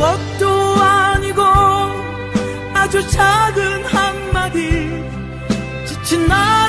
것도 아니고 아주 작은 한마디 지친 나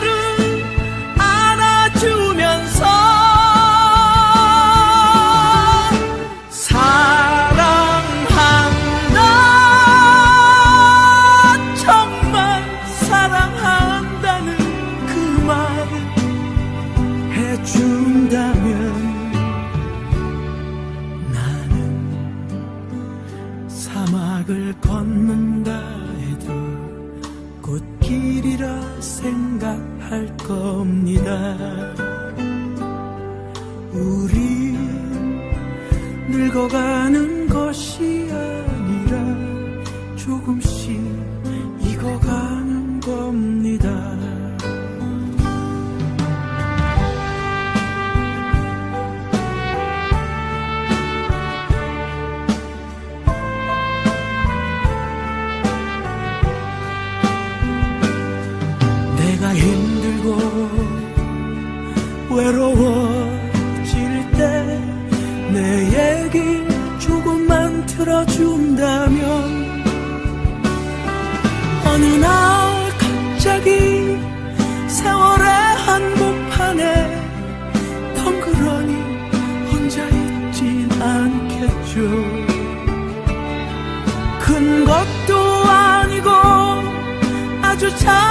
길이라 생각할 겁니다. 우리 늙어가는 것이 아니라 조금 않겠죠 큰 것도 아니고 아주 작은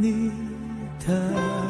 你的